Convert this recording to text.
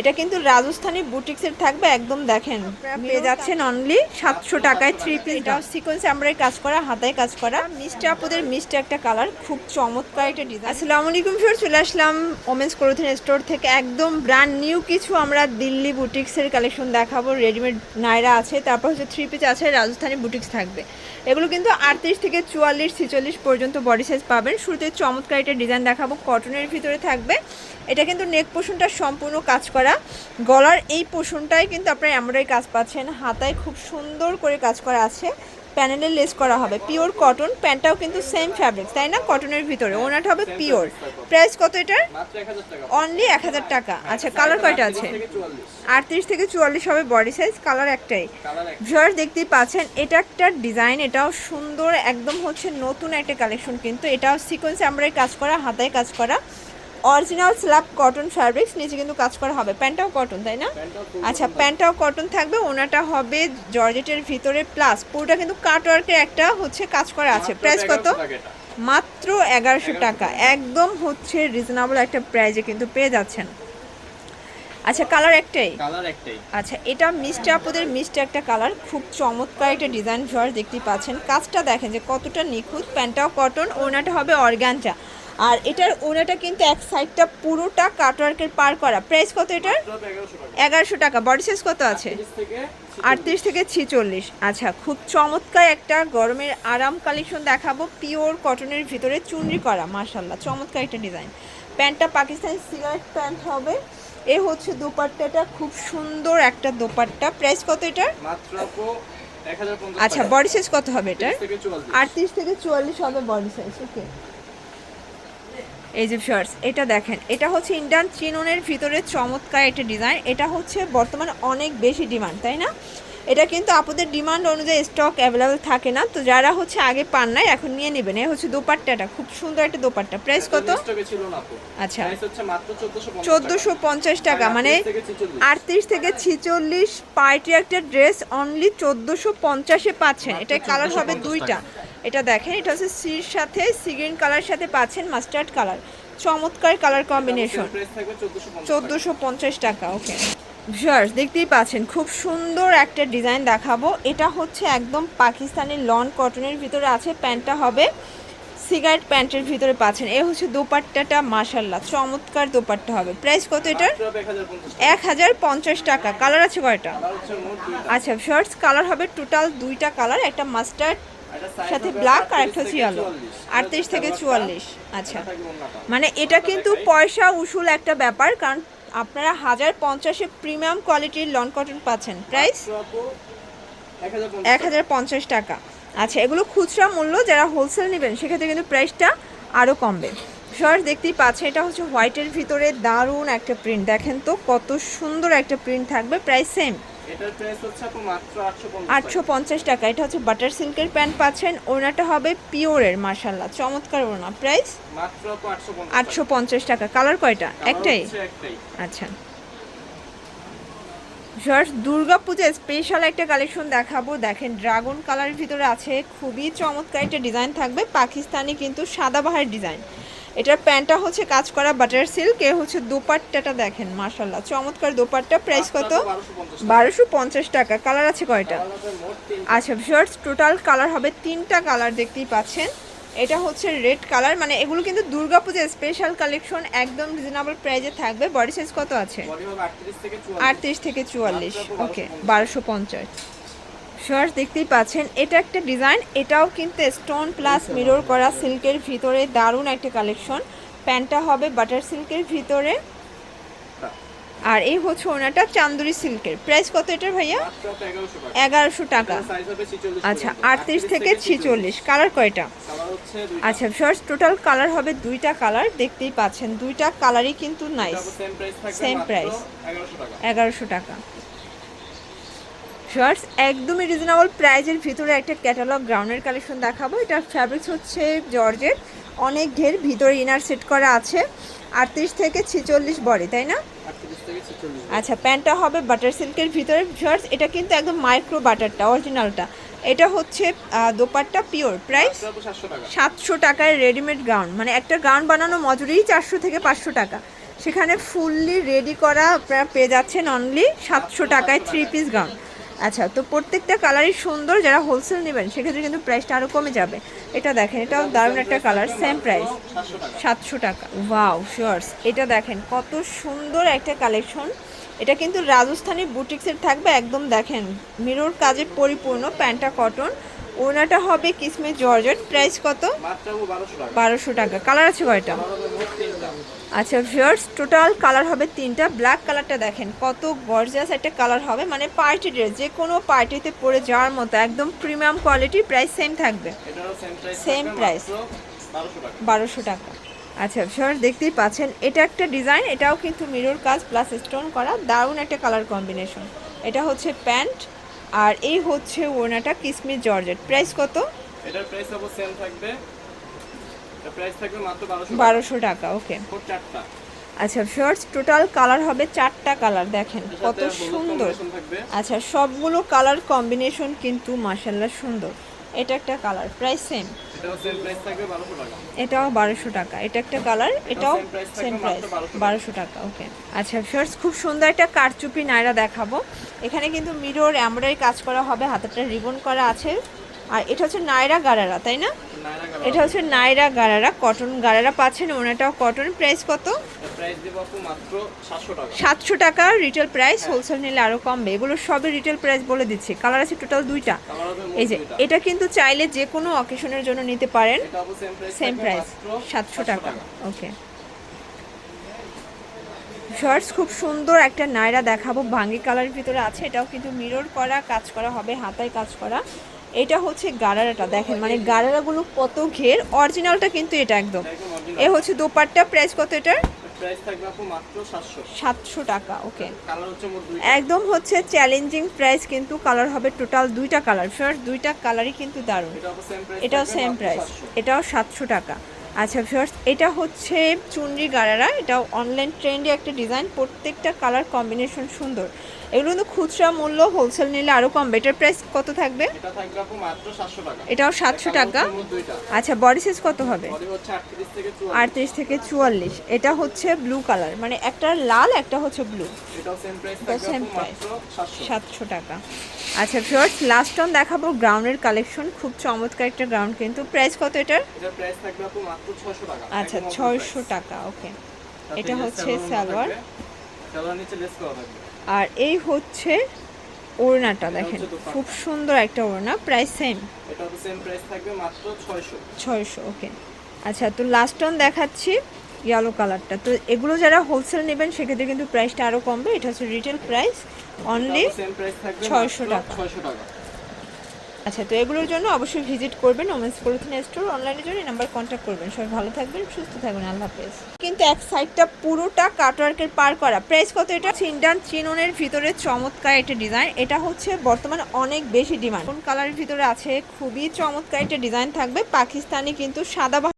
এটা কিন্তু রাজস্থানী বুটিক্সের থাকবে একদম দেখেন। পেয়ে যাচ্ছেন অনলি সাতশো টাকায় থ্রি পিস এটা সিকোয়েন্স আমরা কাজ করা হাতায় কাজ করা। মিষ্টি আপুদের মিষ্টি একটা কালার খুব চমৎকার একটা ডিজাইন আসসালামু আলাইকুম ফির চলে আসলাম ওমেন্স ক্লোথিং স্টোর থেকে। একদম ব্র্যান্ড নিউ কিছু আমরা দিল্লি বুটিক্সের কালেকশন দেখাবো রেডিমেড নাইরা আছে তারপর হচ্ছে থ্রি পিস আছে রাজস্থানী বুটিক্স থাকবে। এগুলো কিন্তু আটত্রিশ থেকে চুয়াল্লিশ ছিচল্লিশ পর্যন্ত বডি সাইজ পাবেন। শুরুতে চমৎকার একটা ডিজাইন দেখাবো কটনের ভিতরে থাকবে। এটা কিন্তু নেক পোষণটা সম্পূর্ণ কাজ করা। গলার এই পোষণটাই কিন্তু আপনারা এমব্রয়ডারি কাজ পাচ্ছেন। হাতায় খুব সুন্দর করে কাজ করা আছে। প্যানেলে লেস করা হবে। পিওর কটন, প্যান্টটাও কিন্তু সেম ফ্যাব্রিক তাই না? কটনের ভিতরে। ওনাটা হবে পিওর। প্রাইস কত এটার? অনলি এক হাজার টাকা। আচ্ছা কালার কয়টা আছে? আটত্রিশ থেকে চুয়াল্লিশ হবে বডি সাইজ কালার একটাই। কালার দেখতেই পাচ্ছেন, এটা একটা ডিজাইন এটাও সুন্দর, একদম হচ্ছে নতুন একটা কালেকশন কিন্তু এটাও সিকোয়েন্স আমরা কাজ করা, হাতায় কাজ করা। অরিজিনাল স্ল্যাব কটন ফ্যাব্রিক্স নিচে কিন্তু কাজ করা হবে। প্যান্টটাও কটন তাই না? আচ্ছা প্যান্টটাও কটন থাকবে ওনাটা হবে জর্জেটের ভিতরে প্লাস পুরোটা কিন্তু কাটওয়ার্কের একটা হচ্ছে কাজ করা আছে। প্রাইস কত? 1100 টাকা এটা। মাত্র এগারোশো টাকা। একদম হচ্ছে রিজনেবল একটা প্রাইজে কিন্তু পেয়ে যাচ্ছেন। আচ্ছা কালার একটাই? কালার একটাই। আচ্ছা এটা মিষ্টি আপুদের মিষ্টি একটা কালার খুব চমৎকার একটা ডিজাইন জর্জ দেখতে পাচ্ছেন। কাজটা দেখেন যে কতটা নিখুঁত। প্যান্টটাও কটন ওনাটা হবে অর্গানজা আর এটার ওনাটা কিন্তু এক সাইডটা পুরোটা কাটওয়ার্কের পার করা। প্রাইস কত এটার? এগারোশো টাকা। বডি সাইজ কত আছে? আটত্রিশ থেকে ছিচল্লিশ। আচ্ছা খুব চমৎকার একটা গরমের আরাম কালেকশন দেখাবো। পিওর কটনের ভিতরে চুনরি করা মার্শাল্লাহ চমৎকার একটা ডিজাইন প্যান্টটা পাকিস্তানি সিগারেট প্যান্ট হবে। এ হচ্ছে দোপাট্টাটা খুব সুন্দর একটা দোপাট্টা। প্রাইস কত এটার? আচ্ছা। বডি সাইজ কত হবে এটার? আটত্রিশ থেকে চুয়াল্লিশ হবে বডি সাইজ ওকে এই যে শর্টস এটা দেখেন এটা হচ্ছে ইন্ডিয়ান চিননের ভিতরে চমৎকার একটা ডিজাইন। এটা হচ্ছে বর্তমানে অনেক বেশি ডিমান্ড তাই না? এটা কিন্তু আপনাদের ডিমান্ড অনুযায়ী স্টক অ্যাভেলেবেল থাকে না। তো যারা হচ্ছে আগে পান নাই এখন নিয়ে নেবেন। এ হচ্ছে দোপাট্টাটা খুব সুন্দর একটা দোপাট্টা। প্রাইস কত? আচ্ছা। চোদ্দোশো পঞ্চাশ টাকা। মানে আটত্রিশ থেকে ছিচল্লিশ। পার্টি একটা ড্রেস অনলি চোদ্দোশো পঞ্চাশে পাচ্ছেন। এটা কালার হবে দুইটা। এটা দেখেন এটা হচ্ছে সির সাথে সিগ্রিন কালার সাথে পাচ্ছেন মাস্টার্ড কালার চমৎকার কালার কম্বিনেশন চোদ্দশো পঞ্চাশ টাকা। ওকে ভিউয়ার্স দেখতেই পাচ্ছেন খুব সুন্দর একটা ডিজাইন দেখাবো। এটা হচ্ছে একদম পাকিস্তানি লন কটনের ভিতরে আছে প্যান্টটা হবে সিগারেট প্যান্টের ভিতরে পাচ্ছেন। এ হচ্ছে দোপাট্টাটা মাশাল্লাহ চমৎকার দোপাট্টা হবে। প্রাইস কত এটার? এক হাজার পঞ্চাশ টাকা। কালার আছে কয়টা? আচ্ছা শর্টস কালার হবে টোটাল দুইটা কালার একটা মাস্টার্ড সাথে ব্ল্যাক আর একটা হচ্ছে ইয়েলো আটত্রিশ থেকে চুয়াল্লিশ। আচ্ছা। মানে এটা কিন্তু পয়সা উসুল একটা ব্যাপার, কারণ আপনারা হাজার পঞ্চাশে প্রিমিয়াম কোয়ালিটির লন কটন পাচ্ছেন। প্রাইস এক হাজার পঞ্চাশ টাকা। আচ্ছা এগুলো খুচরা মূল্য, যারা হোলসেল নেবেন, সেক্ষেত্রে কিন্তু প্রাইসটা আরও কমবে। শর্ট দেখতেই পাচ্ছেন, এটা হচ্ছে হোয়াইটের ভিতরে দারুণ একটা প্রিন্ট দেখেন তো, কত সুন্দর একটা প্রিন্ট থাকবে। প্রাইস সেম এটার প্রাইস হচ্ছে আপু মাত্র আটশো পঞ্চাশ আটশো পঞ্চাশ টাকা। এটা হচ্ছে বাটার সিল্কের প্যান্ট পাচ্ছেন। ওনাটা হবে পিওরের মার্শাল্লাহ চমৎকার ওনা প্রাইস মাত্র আটশো পঞ্চাশ টাকা। কালার কয়টা? একটাই? একটাই। আচ্ছা। জর্জ দুর্গা পূজা স্পেশাল একটা কালেকশন দেখাবো। দেখেন ড্রাগন কালারের ভিতরে আছে। খুবই চমৎকার একটা ডিজাইন থাকবে। পাকিস্তানি কিন্তু সাদাবাহার ডিজাইন এটার প্যান্টটা হচ্ছে কাজ করা বাটার সিল্ক এ হচ্ছে দোপাট্টাটা দেখেন মাশাল্লাহ চমৎকার দোপাট্টা প্রাইস কত? বারোশো পঞ্চাশ টাকা। কালার আছে কয়টা? আচ্ছা ভিউয়ার্স টোটাল কালার হবে তিনটা কালার দেখতেই পাচ্ছেন। এটা হচ্ছে রেড কালার মানে এগুলো কিন্তু দুর্গাপূজা স্পেশাল কালেকশন একদম রিজনেবল প্রাইজে থাকবে। বডি সাইজ কত আছে? আটত্রিশ থেকে চুয়াল্লিশ। ওকে বারোশো পঞ্চাশ। শর্টস দেখতেই পাচ্ছেন। এটা একটা ডিজাইন, এটাও কিন্তু স্টোন প্লাস মিরর করা সিল্কের ভিতরে দারুণ একটা কালেকশন। প্যান্টটা হবে বাটার সিল্কের ভিতরে। আর এই হচ্ছে ওনাটা চান্দুরি সিল্কের। প্রাইস কত এটার ভাইয়া? এগারোশো টাকা। আচ্ছা আটত্রিশ থেকে ছিচল্লিশ। কালার কয়টা? আচ্ছা ফার্স্ট টোটাল কালার হবে দুইটা কালার দেখতেই পাচ্ছেন। দুইটা কালারই কিন্তু নাইস সেম প্রাইস এগারোশো টাকা। শর্টস একদমই রিজনেবল প্রাইজের ভিতরে একটা ক্যাটালগ গ্রাউন্ডের কালেকশন দেখাবো। এটা ফ্যাব্রিক্স হচ্ছে জর্জের অনেক ঘের ভিতরে ইনার সেট করা আছে। আটত্রিশ থেকে ছিচল্লিশ বডি তাই না? আচ্ছা প্যান্টটা হবে বাটার সিল্কের ভিতরে। শর্টস এটা কিন্তু একদম মাইক্রো বাটারটা অরিজিনালটা এটা হচ্ছে দোপাট্টা পিওর প্রাইস সাতশো টাকা। টাকায় রেডিমেড গাউন মানে একটা গাউন বানানো মজুরি চারশো থেকে পাঁচশো টাকা। সেখানে ফুললি রেডি করা আপনারা পেয়ে যাচ্ছেন অনলি সাতশো টাকায় থ্রি পিস গাউন আচ্ছা তো প্রত্যেকটা কালারই সুন্দর যারা হোলসেল নেবেন, সেক্ষেত্রে কিন্তু প্রাইসটা আরও কমে যাবে। এটা দেখেন, এটাও দারুণ একটা কালার সেম প্রাইস সাতশো টাকা। ওয়াও শিওর্স এটা দেখেন, কত সুন্দর একটা কালেকশন এটা কিন্তু রাজস্থানী বুটিক্সের থাকবে, একদম দেখেন মিরর কাজে পরিপূর্ণ প্যান্টটা কটন ওনাটা হবে কিসমে জর্জেট। প্রাইস কত? বারোশো টাকা। কালার আছে কয়টা? আচ্ছা ভিউয়ার্স টোটাল কালার হবে তিনটা। ব্ল্যাক কালারটা দেখেন কত গর্জিয়াস একটা কালার হবে। মানে পার্টি ড্রেস যে কোনো পার্টিতে পরে যাওয়ার মতো একদম প্রিমিয়াম কোয়ালিটি প্রাইস সেম থাকবে। সেম প্রাইস বারোশো টাকা। আচ্ছা ভিউয়ার্স দেখতেই পাচ্ছেন এটা একটা ডিজাইন এটাও কিন্তু মিরর কাজ প্লাস স্টোন করা। দারুণ একটা কালার কম্বিনেশন এটা হচ্ছে প্যান্ট আর এই হচ্ছে ওড়নাটা কিসমিস জর্জেট। প্রাইস কত? এটার প্রাইস আবার সেম থাকবে এটা প্রাইস থাকবে মাত্র বারোশো বারোশো টাকা ওকে। চারটা। আচ্ছা ফার্স্ট টোটাল কালার হবে চারটা কালার দেখেন কত সুন্দর। আচ্ছা সবগুলো কালার কম্বিনেশন কিন্তু মাসাল্লাহ সুন্দর। এটা একটা কালার প্রাইস সেম এটাও বারোশো টাকা। এটা একটা কালার এটাও সেম প্রাইস বারোশো টাকা। ওকে আচ্ছা ফার্স্ট খুব সুন্দর একটা কারচুপি নায়রা দেখাবো। এখানে কিন্তু মিরর এমব্রয়ডারি কাজ করা হবে হাতেটা রিবন করা আছে। আর এটা হচ্ছে নায়রা গারারা তাই না? এটা হচ্ছে নায়রা গারারা কটন গারারা পাচ্ছেন ওনাটাও কটন প্রাইস কত? সাতশো টাকা। রিটেল প্রাইস হোলসেল নিলে আরও কমবে। এগুলো সবই রিটেল প্রাইস বলে দিচ্ছি। কালার আছে টোটাল দুইটা। এই যে এটা কিন্তু চাইলে যে কোনো অকেশনের জন্য নিতে পারেন। সেম প্রাইস সেম প্রাইস সাতশো টাকা। ওকে শর্টস খুব সুন্দর একটা নায়রা দেখাবো। ভাঙ্গি কালারের ভিতরে আছে। এটাও কিন্তু মিরর করা কাজ করা হবে হাতায় কাজ করা। এটা হচ্ছে গারারাটা। দেখেন মানে গারারাগুলো কত ঘের। অরিজিনালটা কিন্তু এটা একদম। এ হচ্ছে দোপাট্টা। প্রাইস কত এটার? প্রাইস থাকবে আপু মাত্র সাতশো। টাকা ওকে। কালার হচ্ছে মোট দুইটা। একদম হচ্ছে চ্যালেঞ্জিং প্রাইস কিন্তু কালার হবে টোটাল দুইটা কালার ফার্স্ট দুইটা কালারই কিন্তু দারুণ। এটাও সেম প্রাইস এটাও সাতশো। টাকা। আচ্ছা ফার্স্ট এটা হচ্ছে চুনরি গারারা। এটাও অনলাইন ট্রেন্ডে একটা ডিজাইন প্রত্যেকটা কালার কম্বিনেশন সুন্দর। এগুলো কিন্তু খুচরা মূল্য হোলসেল নিলে আরও কম। বেটার প্রাইস কত থাকবে? এটা থাকবে আপু মাত্র সাতশো টাকা। এটাও সাতশো টাকা? আচ্ছা বডি সাইজ কত হবে? বডি হচ্ছে আটত্রিশ থেকে চুয়াল্লিশ। এটা হচ্ছে ব্লু কালার মানে একটা লাল একটা হচ্ছে ব্লু সেম প্রাইস সাতশো। টাকা। আচ্ছা ফিওর্স লাস্ট অন দেখাবো গ্রাউন্ডের কালেকশন খুব চমৎকার একটা গ্রাউন্ড কিন্তু। প্রাইস কত এটার? এটার প্রাইস থাকবে আপু মাত্র ছয়শো টাকা। আচ্ছা ছয়শো। টাকা ওকে এটা হচ্ছে সালোয়ার সালোয়ার। সালোয়ার নিচে লেস করা থাকবে। আর এই হচ্ছে ওড়নাটা দেখেন খুব সুন্দর একটা ওড়না প্রাইস সেম এটা তো সেম প্রাইস থাকবে মাত্র ছয়শো। ছয়শো ওকে আচ্ছা তো লাস্ট অন দেখাচ্ছি ইয়েলো কালারটা তো এগুলো যারা হোলসেল নেবেন সেক্ষেত্রে কিন্তু প্রাইসটা আরও কমবে। এটা হচ্ছে retail price only same price থাকবে 600 টাকা। ছয়শো টাকা। আচ্ছা তো এগুলোর জন্য অবশ্যই ভিজিট করবেন ওমেন্স পলিথিন স্টোর অনলাইনের জন্য নাম্বার কন্ট্যাক্ট করবেন। সবাই ভালো থাকবেন, সুস্থ থাকবেন, আল্লাহ হাফেজ। কিন্তু এক সাইডটা পুরোটা কাটওয়ার্কের পার করা। প্রাইস কত এটা? চিনডান চিননের ভিতরে চমৎকার একটা ডিজাইন এটা হচ্ছে বর্তমানে অনেক বেশি ডিমান্ড কোন কালারের ভিতরে আছে? খুবই চমৎকার একটা ডিজাইন থাকবে। পাকিস্তানি কিন্তু সাদা